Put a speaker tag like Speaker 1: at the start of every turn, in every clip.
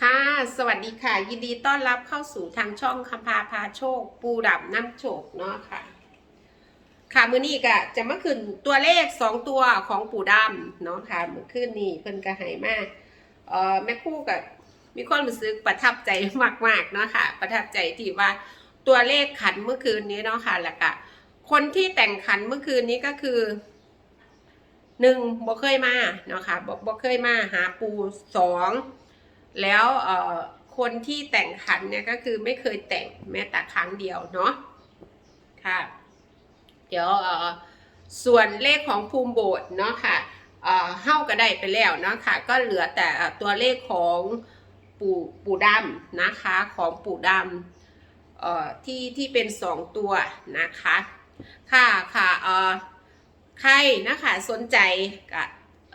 Speaker 1: ค่ะ สวัสดีค่ะ ยินดีต้อนรับเข้าสู่ทางช่องคำพาพาโชค ปูดับน้ำโชคเนาะค่ะ ค่ะมือนี้ก็จะมาขึ้นตัวเลขสองตัวของปูดำเนาะค่ะเมื่อคืนนี้เพิ่นก็ให้มากเอ่อแม่คู่กับมีความรู้สึกประทับใจมากๆเนาะค่ะ ประทับใจที่ว่าตัวเลขขันเมื่อคืนนี้เนาะค่ะแล้วก็ คนที่แต่งขันเมื่อคืนนี้ก็คือหนึ่งบ่เคยมาเนาะค่ะบ่บ่เคยมาหาปูสองแล้วเอ่อคนที่แต่งขันเนี่ยก็คือไม่เคยแต่งแม้แต่ครั้งเดียวเนาะค่ะ เดี๋ยวเอ่อส่วนเลขของภูมิโบสเนาะค่ะเอ่อเฮ้าก็ได้ไปแล้วเนาะค่ะ ก็เหลือแต่ตัวเลขของปู่ปู่ดำนะคะของปู่ดำเอ่อที่ที่เป็นสองตัวนะคะ ค่ะค่ะเอ่อใครนะคะสนใจกับ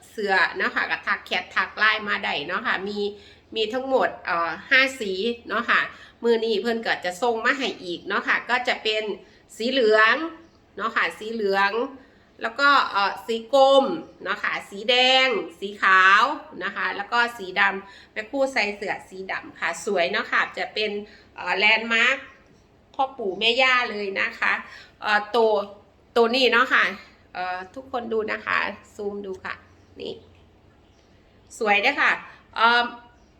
Speaker 1: เสือนะค่ะกับทักแคททักไลน์มาได้เนาะค่ะมีมีทั้งหมดเอ่อห้าสีเนาะค่ะมือนี้เพื่อนก็จะส่งมาให้อีกเนาะค่ะก็จะเป็นสีเหลืองเนาะค่ะสีเหลือง แล้วก็เอ่อสีกรมเนาะค่ะสีแดง สีขาวนะคะแล้วก็สีดำแม่คู่ใส่เสือสีดำค่ะสวยเนาะค่ะจะเป็นแลนด์มาร์ค พ่อปู่แม่ย่าเลยนะคะเอ่อตัวตัวนี้เนาะค่ะเอ่อทุกคนดูนะคะ ซูมดูค่ะ นี่ สวยด้วยค่ะเอ่อ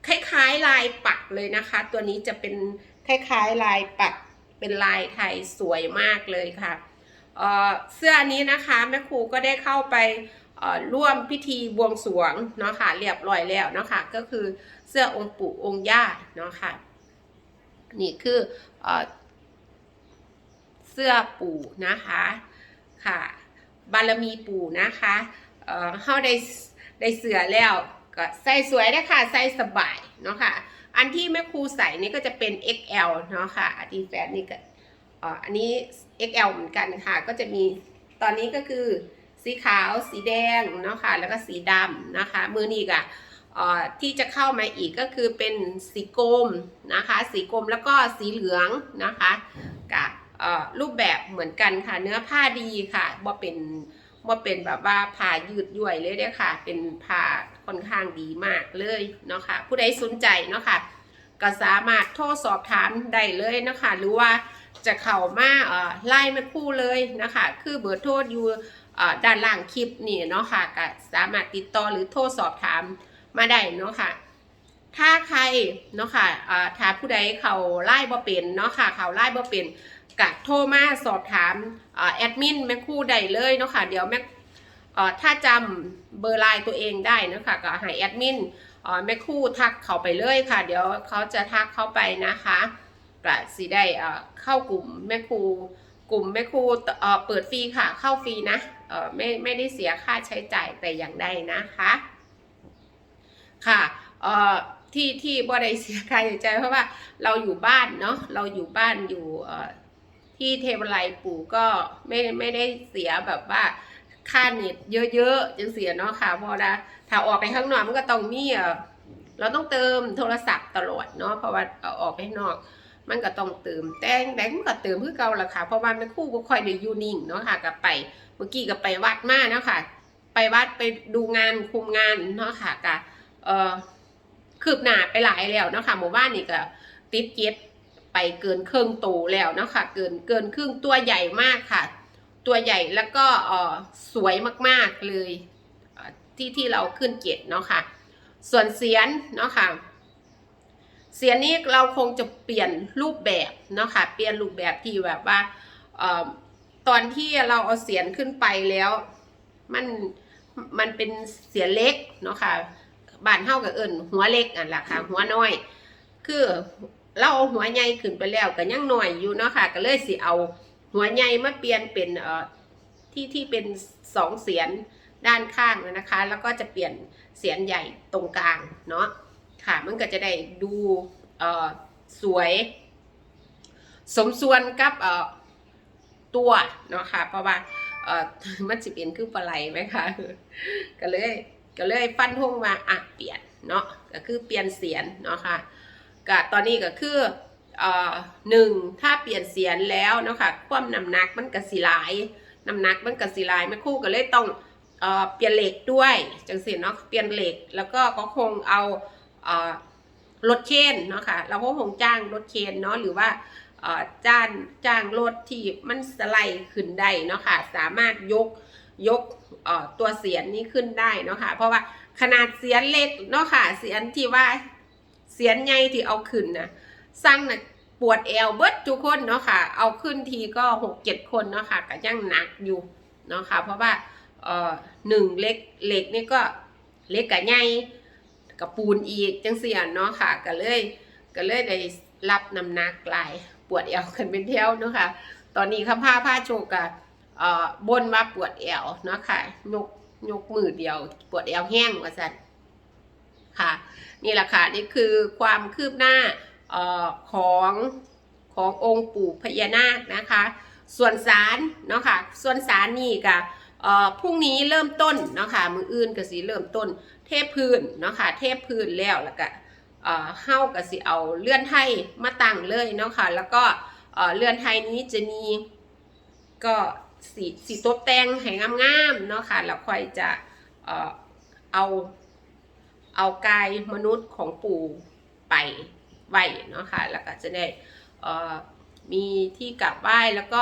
Speaker 1: คล้ายๆลายปักเลยนะคะ ตัวนี้จะเป็นคล้ายๆลายปักเป็นลายไทยสวยมากเลยค่ะเอ่อเสื้อนี้นะคะแม่ครูก็ได้เข้าไปร่วมพิธีบวงสรวงเนาะค่ะเรียบร้อยแล้วเนาะค่ะก็คือเสื้อองค์ปู่องค์ย่าเนาะค่ะนี่คืออ เสื้อปู่นะคะค่ะ บารมีปู่นะคะเอ่อเข้าได้ได้เสื้อแล้วก็ใส่สวยได้ค่ะ ใส่สบายเนาะค่ะ อันที่แม่ครูใส่นี่ก็จะเป็น XL เนาะค่ะอันที่แฟนนี่ก็อันนี้ XL เหมือนกันค่ะ ก็จะมีตอนนี้ก็คือสีขาวสีแดงเนาะค่ะ แล้วก็สีดำนะคะ มือนี้ก็อ่าที่จะเข้ามาอีกก็คือเป็นสีกรมนะคะ สีกรมแล้วก็สีเหลืองนะคะกับอ่า รูปแบบเหมือนกันค่ะ เนื้อผ้าดีค่ะบ่เป็นบ่เป็นแบบว่าผ้ายืดย่วยเลยเด้อค่ะ เป็นผ้าค่อนข้างดีมากเลยเนาะค่ะ ผู้ใดสนใจเนาะค่ะก็สามารถโทรสอบถามได้เลยนะคะ หรือว่าจะเข้ามาอ่อไล่ม่คู่เลยนะคะ คือเบอร์โทรอยู่ด้านล่างคลิปนี่เนาะค่ะก็สามารถติดต่อหรือโทรสอบถามมาได้เนาะค่ะ ถ้าใครเนาะค่ะเอ่อถ้าผู้ใดเขาไล่บ่เป็นเนาะค่ะเขาไล่บ่เป็น ก็โทรมาสอบถามอแอดมินแม่คู่ได้เลยเนาะค่ะเดี๋ยวแม่ถ้าจำเบอร์ไลน์ตัวเองได้เนาะค่ะก็ให้แอดมินแม่ครู่ทักเขาไปเลยค่ะ เดี๋ยวเขาจะทักเข้าไปนะคะก็สิได้เข้ากลุ่มแม่ครูกลุ่มแม่ครูเอ่เปิดฟรีค่ะ เข้าฟรีนะไม่ไม่ได้เสียค่าใช้จ่ายแต่อย่างใดนะคะค่ะที่ที่บ่ได้เสียค่าใช้จ่ายเพราะว่าเราอยู่บ้านเนาะเราอยู่บ้านอยู่ ที่เทวไลปู่ก็ไม่ไม่ได้เสียแบบว่าค่าเน็ตเยอะๆจึงเสียเนาะค่ะพราะว่าถ้าออกไปข้างนอกมันก็ต้องมีเราต้องเติมโทรศัพท์ตลอดเนาะเพราะว่าอออกไปนอก มันก็ต้องเติมแต่แบงก์ก็เติมเพื่อเก่าละค่ะเพราะว่ามันคู่บ่ค่อยได้อยู่นิ่งเนาะค่ะกับไปเมื่อกี้ก็ไปวัดมาเนาะค่ะ ไปวัดไปดูงานคุมงานเนาะค่ะกับเออคืบหน้าไปหลายแล้วเนาะค่ะหมู่บ้านนี่ก็ติดเก็ต ไปเกินครึ่งโตแล้วนะค่ะเกินเกินครึ่งตัวใหญ่มากค่ะ ตัวใหญ่แล้วก็สวยมากๆเลยที่ที่เราขึ้นเกียรติเนาะค่ะ ส่วนเสียนเนาะค่ะเสียนนี้เราคงจะเปลี่ยนรูปแบบเนาะค่ะเปลี่ยนรูปแบบที่แบบว่าออตอนที่เราเอาเสียนขึ้นไปแล้วมันมันเป็นเสียนเล็กเนาะค่ะบานเท่ากับเอิญหัวเล็กอะหล่ะค่ะหัวน้อย คือ เราเอาหัวใหญ่ขึ้นไปแล้วก็ยังหน้อยอยู่เนาะค่ะ ก็เลยสิเอาหัวใหญ่มาเปลี่ยนเป็นเอ่อที่ที่เป็นสองเสียนด้านข้างนะคะ แล้วก็จะเปลี่ยนเสียนใหญ่ตรงกลางเนาะค่ะมันก็จะได้ดูเอ่อสวย สมส่วนกับเอ่อตัวเนาะค่ะ เพราะว่าเอ่อมันจะเปลี่ยนคือปลาไหลไหมคะก็เลยก็เลยฟันธงมาอะเปลี่ยนเนาะก็คือเปลี่ยนเสียนเนาะค่ะ ก็ตอนนี้ก็คือหนึ่งถ้าเปลี่ยนเสียนแล้วเนาะค่ะความน้ำหนักมันกระสิหลายน้ำหนักมันกระสิหลายแม่คู่ก็เลยต้องเอเปลี่ยนเหล็กด้วยจังสิเนาะเปลี่ยนเหล็กแล้วก็ก็คงเอาเอรถเคนเนาะค่ะเราก็คงจ้างรถเคนเนาะหรือว่าจ้างจ้างรถที่มันสไลด์ขึ้นได้เนาะค่ะสามารถยกยกตัวเสียนนี้ขึ้นได้เนาะค่ะเพราะว่าขนาดเสียนเล็กเนาะค่ะเสียนที่ว่า เสียนใหญ่ที่เอาขึ้นนะสร้างนะปวดเอวเบิดทุกคนเนาะค่ะ เอาขึ้นทีก็หกเจ็ดคนเนาะค่ะก็ยังหนักอยู่เนาะค่ะ เพราะว่าเอ่อหนึ่งเล็กเหล็กนี่ก็เล็กกับใหญ่กับปูนอีกจังเสียเนาะค่ะก็เลยก็เลยได้รับน้ำหนักหลายปวดเอวขึ้นเป็นเที่ยวเนาะค่ะ ตอนนี้ข้าผ้าผ้าโชกะเอ่อบนว่าปวดเอวเนาะค่ะยกยกมือเดียว ปวดเอวแห้งว่าสัน ค่ะ นี่แหละค่ะนี่คือความคืบหน้าออของขององค์ปู่พญานาคนะคะ ส่วนสารเนาะค่ะ ส่วนสารนี่กับพรุ่งนี้เริ่มต้นเนาะค่ะมืออื่นก็สิเริ่มต้น เทพพื้นเนาะค่ะ เทพพื้นแล้วแล้วก็เอ่อเฮาก็สิเอาเลื่อนไทยมาตั้งเลยเนาะค่ะ แล้วก็เลื่อนไทยนี้จะมีก็สีสีตกแต่งให้งามๆเนาะค่ะแล้วค่อยจะเอา เอากายมนุษย์ของปู่ไปไหวเนาะค่ะแล้วก็จะได้อ่อมีที่กราบไหว้แล้วก็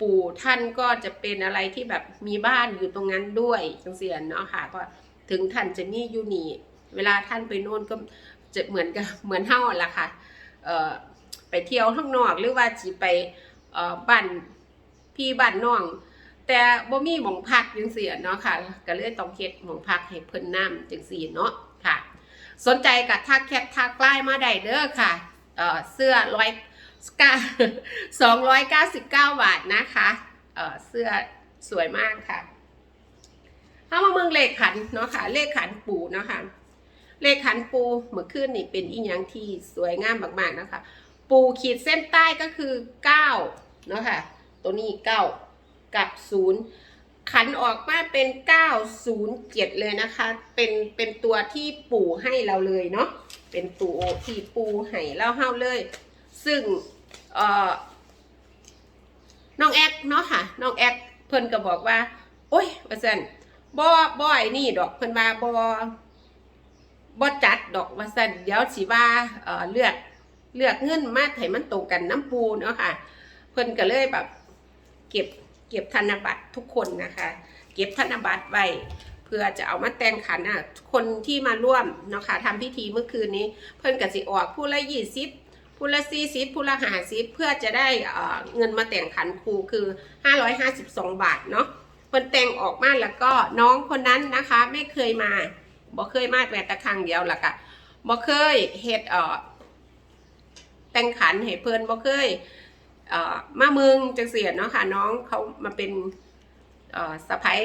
Speaker 1: ปู่ท่านก็จะเป็นอะไรที่แบบมีบ้านอยู่ตรงนั้นด้วยจังเสียนเนาะค่ะก็ถึงท่านจะมีอยู่นี่เวลาท่านไปโน่นก็จะเหมือนกับเหมือนเฮาละค่ะเอ่อไปเที่ยวข้างนอกหรือว่าจีไปเออบ้านพี่บ้านน้อง แต่บ่มีหมองพักจังซี่เนาะค่ะก็เลยต้องเฮ็ดหมองพักให้เพิ่นนํจังซี่เนาะ สนใจกับทักแคททักไลน์มาได้เด้อค่ะเอ่อเสื้อร้อยเก้าสองร้อยเก้าสิบเก้าบาทนะคะเอ่อเสื้อสวยมากค่ะเข้ามาเมืองเลขขันเนาะค่ะเลขขันปูเนาะค่ะเลขขันปูเมื่อคืนนี่เป็นอีหยังที่สวยงามมากๆนะคะ ปูขีดเส้นใต้ก็คือเก้าเนาะค่ะตัวนี้เก้ากับศูนย์ ขันออกมาเป็น 907 เลยนะคะ เป็นเป็นตัวที่ปู่ให้เราเลยเนาะ เป็นตัวที่ปู่ให้เราเฮาเลย ซึ่งเอ่อน้องแอ๊กเนาะค่ะ น้องแอ๊กเพิ่นก็บอกว่า โอ้ยว่าซั่นบ่บ่ไอ้นี่ดอกเพิ่นว่าบ่บ่จัดดอกว่าซั่นเดี๋ยวสิว่าเอ่อเลือกเลือกเงินมาให้มันตรงกันน้ำปูเนาะค่ะ เพิ่นก็เลยแบบ เก็บ เก็บธนบัตรทุกคนนะคะ เก็บธนบัตรไว้เพื่อจะเอามาแต่งขันอะคนที่มาร่วมเนาะค่ะทำพิธีเมื่อคืนนี้ เพิ่นกับสิออกผู้ละยี่สิบผู้ละสี่สิบผู้ละห้าสิบเพื่อจะได้เอ่อเงินมาแต่งขันครูคือห้าร้อยห้าสิบสองบาทเนาะเพิ่นแต่งออกมาแล้วก็น้องคนนั้นนะคะไม่เคยมาบ่เคยมาแม้แต่ครั้งเดียวล่ะค่ะบ่เคยเฮ็ดเอ่อแต่งขันให้เพิ่นบ่เคย มาเมืองจังเสียเนาะค่ะน้องเขามาเป็นสะพ้าย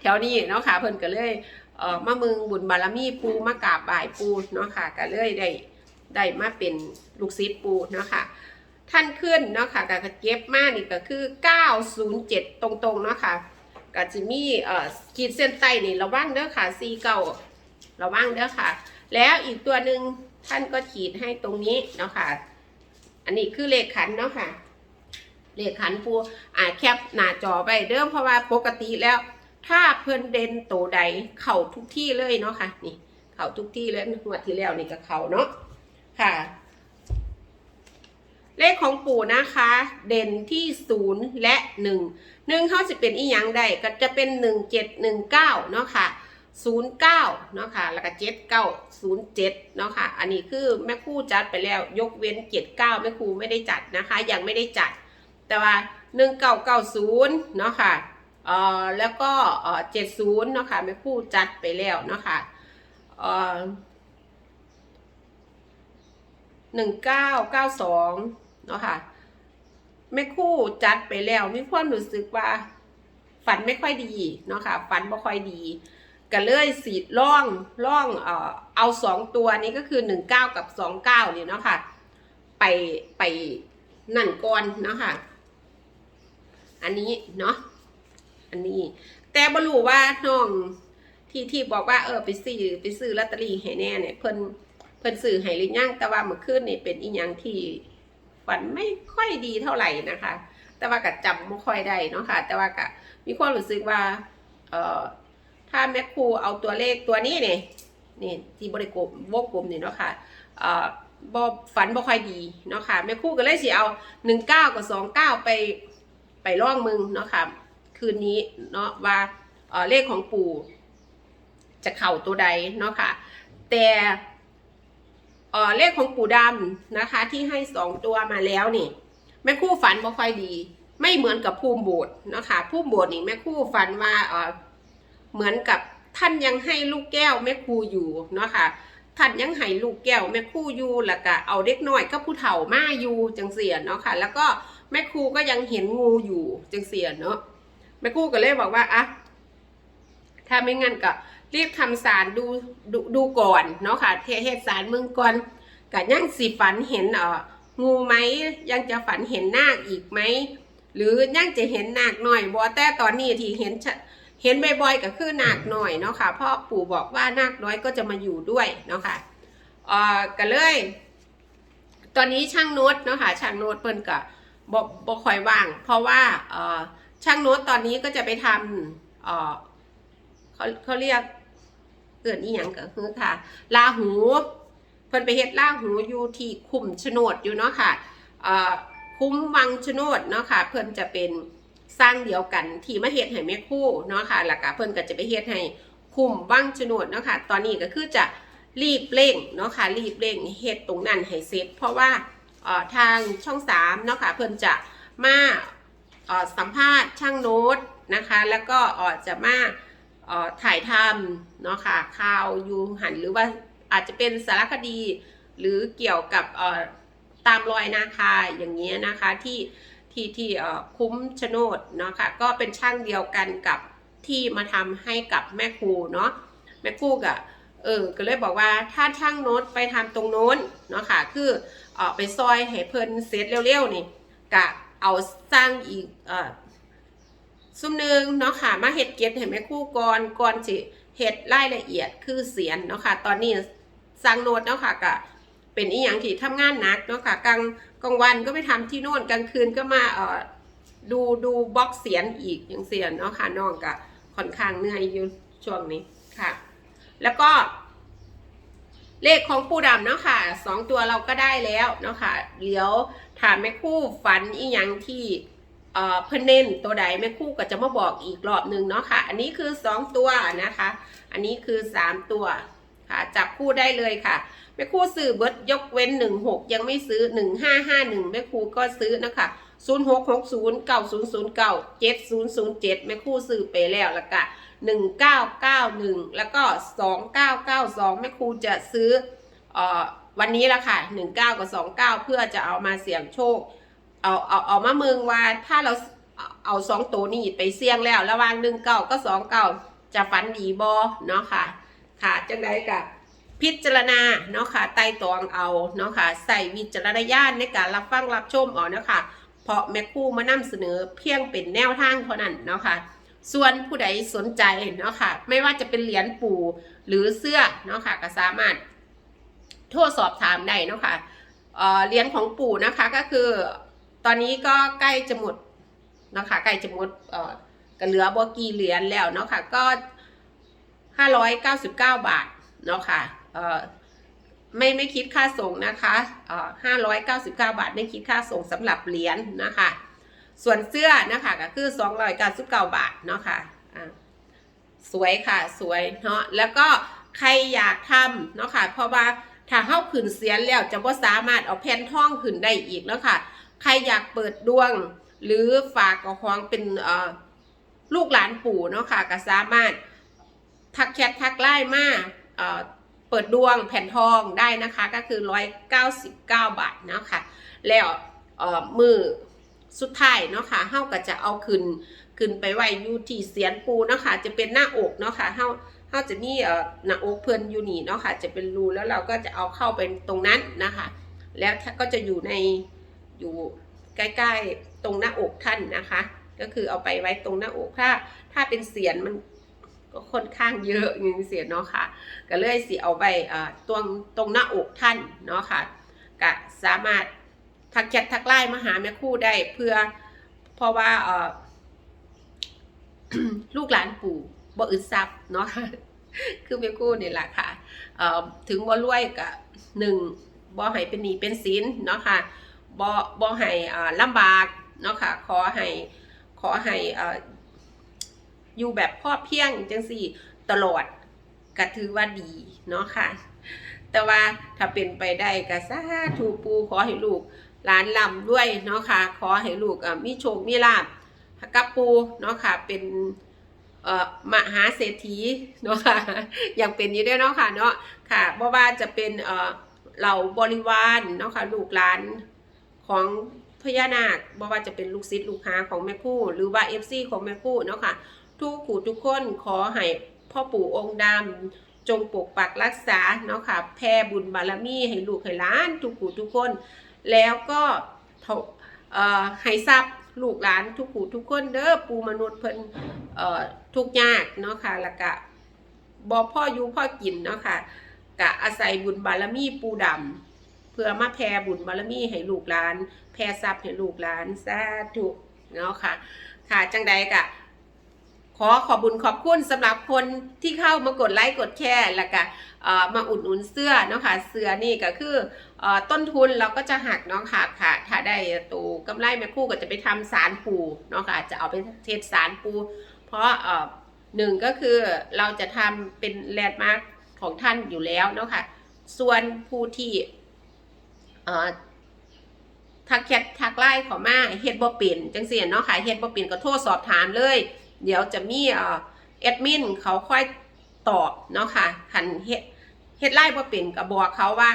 Speaker 1: แถวนี้เนาะค่ะเพิ่นก็เลยเอ่อมาเมืองบุญบารมีปูมากราบบ่ายปูเนาะค่ะก็เลยได้ได้มาเป็นลูกศิษย์ปูเนาะค่ะท่านขึ้นเนาะค่ะก็เก็บมานี่ก็คือ 907 ตรงๆเนาะค่ะก็จะมีเอ่อขีดเส้นใต้นี่ระวังเด้อค่ะ49ระวังเด้อค่ะ แล้วอีกตัวหนึ่งท่านก็ขีดให้ตรงนี้เนาะค่ะ อันนี้คือเลขขันเนาะค่ะ เลขขันปูอ่าแคปหน้าจอไปเดิมเพราะว่าปกติแล้ว ถ้าเพิ่นเด่นโตใดเข่าทุกที่เลยเนาะค่ะ นี่ เข่าทุกที่เลยงวดที่แล้วนี่ก็เข่าเนาะค่ะ เลขของปู่นะคะ เด่นที่ศูนย์และหนึ่งหนึ่งเขาจะเป็นอีหยังได้ก็จะเป็นหนึ่งเจ็ดหนึ่งเก้าเนาะค่ะ ศูนย์เก้าเนาะค่ะแล้วก็เจ็ดเก้าศูนย์เจ็ดเนาะค่ะ อันนี้คือแม่ครู่จัดไปแล้ว ยกเว้นเจ็ดเก้าแม่ครู่ไม่ได้จัดนะคะ ยังไม่ได้จัด แต่ว่าหนึ่งเก้าเก้าศูนย์เนาะค่ะเอ่อแล้วก็เอ่อเจ็ดศูนย์เนาะค่ะแม่ครู่จัดไปแล้วเนาะค่ะเอ่อหนึ่งเก้าเก้าสองเนาะค่ะแม่คู่จัดไปแล้วมีความรู้สึกว่า ฝันไม่ค่อยดีเนาะค่ะฝันไม่ค่อยดี ก็เลยสีล่องล่องเอ่อเอาสองตัวนี้ก็คือหนึ่งเก้ากับสองเก้าเนี่ยเนาะค่ะ ไปไปนั่นก่อนเนาะค่ะ อันนี้เนาะอันนี้ แต่บรู้ว่าน้องที่ที่บอกว่าเออไปซื้อไปซื้อลอตเตอรี่ให้แน่เนี่ยเพิ่นเพิ่นสื่อให้หรือยังแต่ว่าเมื่อคืนนี่เป็นอีหยังที่ฝันไม่ค่อยดีเท่าไหร่นะคะ แต่ว่าก็จำไม่ค่อยได้เนาะค่ะ แต่ว่าก็มีความรู้สึกว่าเออ ถ้าแม่ครูเอาตัวเลขตัวนี้เนี่ยนี่ที่บริกรมวงกลมนี่เนาะค่ะเอ่อบ่ฝันบ่ค่อยดีเนาะค่ะแม่ครูก็เลยสิเอาหนึ่งเก้ากับสองเก้าไปไปล่องมึงเนาะค่ะคืนนี้เนาะว่าเอ่อเลขของปู่จะเข่าตัวใดเนาะค่ะแต่เเลขของปู่ดำนะคะ ที่ให้สองตัวมาแล้วนี่แม่คู่ฝันบ่ค่อยดี ไม่เหมือนกับภูมิโบสถ์เนาะค่ะภูมิโบสถ์นี่แม่คู่ฝันว่า เหมือนกับท่านยังให้ลูกแก้วแม่ครูอยู่เนาะค่ะท่านยังให้ลูกแก้วแม่ครูอยู่แล้วก็เอาเด็กน้อยก็ผู้เฒ่ามาอยู่จังเสียเนาะค่ะ แล้วก็แม่ครูก็ยังเห็นงูอยู่จังเสียเนาะแม่ครูก็เลยบอกว่าอะถ้าไม่งั้นก็รีบทำสารดูดูดูก่อนเนาะค่ะเทเฮ็ดสารเมืองก่อนก็ยังสิฝันเห็นเอ่องูไหมยังจะฝันเห็นนาคอีกไหมหรือยังจะเห็นนาคหน่อยบอแต่ตอนนี้ที่เห็นช เห็นบ่อยๆก็คือนาคหน่อยเนาะค่ะเพราะปู่บอกว่านาคน้อยก็จะมาอยู่ด้วยเนาะค่ะเอ่อก็เลย ตอนนี้ช่างโน้ตเนาะค่ะช่างโน้ตเปิ้นก็บ่บ่ค่อยว่าง เพราะว่าเอ่อช่างโน้ตตอนนี้ก็จะไปทำเอ่อเขาเขาเรียกเกิดอีหยังก็คือค่ะ ลาหูเพิ่นไปเฮ็ดล่าหูอยู่ที่คุ้มชโนดอยู่เนาะค่ะเอ่อคุ้มวังชโนดเนาะค่ะ เพิ่นจะเป็น สร้างเดียวกันที่มาเฮ็ดให้แม่คู่เนาะค่ะแล้วก็เพิ่นก็จะไปเฮ็ดให้คุ้มวังชโนดเนาะค่ะตอนนี้ก็คือจะรีบเร่งเนาะค่ะรีบเร่งเฮ็ดตรงนั้นให้เสร็จเพราะว่าเอ่อทางช่อง3เนาะค่ะเพิ่นจะมาเอ่อสัมภาษณ์ช่างโน้ตนะคะแล้วก็อ่อจะมาเอ่อถ่ายทำเนาะค่ะข่าวอยู่หันหรือว่าอาจจะเป็นสารคดี หรือเกี่ยวกับเอ่อตามรอยนาคาอย่างเงี้ยนะคะที่ ที่ที่อ่อคุ้มชโนดเนาะค่ะก็เป็นช่างเดียวกันกับที่มาทำให้กับแม่ครูเนาะแม่ครูกะเออก็เลยบอกว่าถ้าช่างโน้ตไปทำตรงโน้นเนาะค่ะคือเออไปซอยให้เพิ่นเสร็จเร็วๆนี่กะเอาสร้างอีกเอ่อซุ้มหนึ่งเนาะค่ะมาเฮ็ดเก็ตให้แม่ครูก่อนก่อนสิเฮ็ดรายละเอียดคือเสียนเนาะค่ะตอนนี้สร้างโน้ตเนาะค่ะก็ เป็นอีหยังที่ทำงานหนักเนาะค่ะกลางกลางวันก็ไปทำที่โน่นกลางคืนก็มาเอ่อดูดูบล็อกเสียนอีกอย่างเสียนเนาะค่ะน้องก็ค่อนข้างเหนื่อยอยู่ช่วงนี้ค่ะ แล้วก็เลขของปูดำเนาะค่ะสองตัวเราก็ได้แล้วเนาะค่ะเดี๋ยวถามแม่คู่ฝันอีหยังที่เอ่อเพิ่นเน้นตัวใดแม่คู่ก็จะมาบอกอีกรอบหนึ่งเนาะค่ะ อันนี้คือสองตัวนะคะ อันนี้คือสามตัว ค่ะจับคู่ได้เลยค่ะแม่ครู่ซื้อเบิร์ดยกเว้นหนึ่งหกยังไม่ซื้อหนึ่งห้าห้าหนึ่งแม่ครู่ก็ซื้อนะคะศูนย์หกหกศูนย์เก้าศูนย์ศูนย์เก้าเจ็ดศูนย์ศูนย์เจ็ดแม่ครู่ซื้อไปแล้วล้วก็หนึ่งเก้าเก้าหนึ่งแล้วก็สองเก้าเก้าสองแม่ครู่จะซื้ออวันนี้ละค่ะหนึ่งเก้ากับสองเก้าเพื่อจะเอามาเสี่ยงโชค เอาเอาเอามาเมืองว่าถ้าเราเอาสองตัวนี้ไปเสี่ยงแล้ว ระหว่างหนึ่งเก้าก็สองเก้าจะฝันดีบอเนาะค่ะ ค่ะจังไดกับพิจารณาเนาะค่ะไต่ตองเอาเนาะค่ะใส่วิจารณญาณในการรับฟังรับชมเอาเนาะค่ะเพราะแม่คู่มานำเสนอเพียงเป็นแนวทางเท่านั้นเนาะค่ะส่วนผู้ใดสนใจเนาะค่ะไม่ว่าจะเป็นเหรียญปู่หรือเสื้อเนาะค่ะก็สามารถโทรสอบถามได้เนาะค่ะเหรียญของปู่นะคะก็คือ ตอนนี้ก็ใกล้จะหมดนะคะใกล้จะหมดก็เหลือบ่กี่เหรียญแล้วเนาะค่ะก็ 599 บาทเนาะค่ะเอ่อไม่ไม่คิดค่าส่งนะคะเอ่อ599 บาทไม่คิดค่าส่งสำหรับเหรียญนะคะ ส่วนเสื้อนะคะก็คือ 299 บาทเนาะค่ะอ่าสวยค่ะสวยเนาะแล้วก็ใครอยากทำเนาะค่ะเพราะว่าถ้าเข้าขึ้นเสียนแล้วจะบ่สามารถเอาแผ่นท่องขึ้นได้อีกแล้วค่ะ ใครอยากเปิดดวง หรือฝากกับของเป็นลูกหลานปู่เนาะค่ะก็สามารถ ทักแชททักไลน์มาเปิดดวงแผ่นทองได้นะคะก็คือ 199 บาทเนาะค่ะแล้วมือสุดท้ายเนาะค่ะเฮาก็จะเอาขึ้นขึ้นไปไว้อยู่ที่เสียนปูเนาะค่ะจะเป็นหน้าอกเนาะค่ะเฮาเฮาจะมีเอ่อหน้าอกเพิ่นอยู่นี่เนาะค่ะจะเป็นรูแล้วเราก็จะเอาเข้าไปตรงนั้นนะคะ แล้วก็จะอยู่ในอยู่ใกล้ๆตรงหน้าอกท่านนะคะ ก็คือเอาไปไว้ตรงหน้าอกถ้าถ้าเป็นเสียนมัน ก็ค่อนข้างเยอะอย่างเสียเนาะค่ะ ก็เลยสิเอาไปตรงตรงหน้าอกท่านเนาะค่ะก็สามารถทักแชททักไลน์มาหาแม่คู่ได้เพื่อเพราะว่าลูกหลานปู่บ่อึดซับเนาะคือแม่คู่นี่แหละค่ะเอ่อถึงบ่รวยก็หนึ่งบ่ให้เป็นหนี้เป็นสินเนาะค่ะบ่บ่ให้ลำบากเนาะค่ะขอให้ขอให้ อยู่แบบพ่อเพียงจังสี่ตลอดก็ถือว่าดีเนาะค่ะ แต่ว่าถ้าเป็นไปได้ก็สาธุปูขอให้ลูกหลานลำด้วยเนาะค่ะ ขอให้ลูกมีโชคมีลาภกับปูเนาะค่ะเป็นมหาเศรษฐีเนาะค่ะอย่างเป็นอยู่ด้วยเนาะค่ะเนาะค่ะเพราะว่าจะเป็นเหล่าบริวารเนาะค่ะลูกหลานของพญานาคบ่ว่าจะเป็นลูกศิษย์ลูกหาของแม่คู่ หรือว่า FC ของแม่คู่เนาะค่ะ ทุกขู่ทุกคนขอให้พ่อปู่องค์ดำจงปกปักรักษาเนาะค่ะแผ่บุญบารมีให้ลูกให้หล้านทุกผู้ทุกคน แล้วก็ท่าเออให้ทรัพย์ลูกหลานทุกผู้ทุกคนเด้อปูมนุษย์เพิ่นเออทุกยากเนาะค่ะแล้วก็บ่พ่ออยู่พ่อกินเนาะค่ะกะอาศัยบุญบารมีปูดำเพื่อมาแผ่บุญบารมีให้ลูกหลานแผ่ทรัพย์ให้ลูกหลานสาธุเนาะค่ะ ค่ะจังใดกะ ขอขอบบุญขอบคุณสำหรับคนที่เข้ามากดไลค์กดแชร์แล้วก็มาอุดหนุนเสื้อเนาะค่ะเสื้อนี่ก็คืออต้นทุนเราก็จะหักเนาะค่ะค่ะ ถ้าได้ตูกำไรแม่คู่ก็จะไปทำสารปูเนาะค่ะจะเอาไปเทศสารปู เพราะหนึ่งก็คือเราจะทำเป็นแลนด์มาร์คของท่านอยู่แล้วเนาะค่ะส่วนผู้ที่ทักแชททักไลน์ขอมาเฮ็ดบ่เป็นจังซี่เนาะค่ะเฮ็ดบ่เป็นก็โทรสอบถามเลย เดี๋ยวจะมีเอ่อแอดมินเขาค่อยตอบเนาะค่ะคันเฮ็ดเฮ็ดไลน์บ่เป็นก็บอกเขาว่า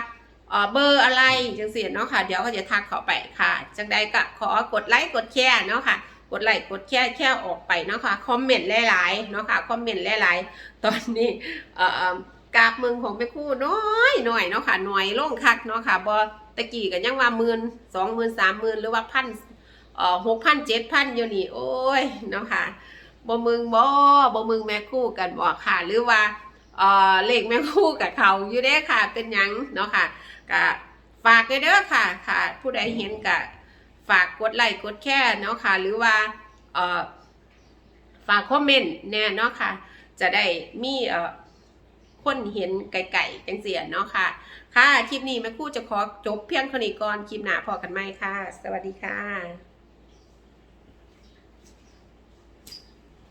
Speaker 1: เอ่อเบอร์อะไรจังซี่เนาะค่ะ เดี๋ยวเขาจะทักเขาไปค่ะ จังใดก็ขอกดไลค์กดแชร์เนาะค่ะกดไลค์กดแชร์แชร์ออกไปเนาะค่ะคอมเมนต์หลายๆเนาะค่ะคอมเมนต์หลายๆตอนนี้เอ่อกราบมึงของแม่คู่น้อยหน่อยเนาะค่ะหน่อยลงคักเนาะค่ะบ่ตะกี้ก็ยังว่าหมื่นสองหมื่นสามหมื่นหรือว่าพันเอ่อหกพันเจ็ดพันอยู่นี่โอ้ยเนาะค่ะ บ่มึงบ่บ่มึงแม่คู่กันบ่ค่ะ หรือว่าเออเลขแม่คู่กับเขาอยู่เด้ค่ะ เป็นยังเนาะค่ะก็ฝากเด้อค่ะค่ะ ผู้ใดเห็นก็ฝากกดไลค์กดแชร์เนาะค่ะ หรือว่าเออฝากคอมเมนต์แน่เนาะค่ะ จะได้มีเออคนเห็นไก่ๆจังเสียเนาะค่ะ ค่ะ คลิปนี้แม่คู่จะขอจบเพียงเท่านี้ก่อนคลิปหน้าพอกันไหมค่ะ สวัสดีค่ะ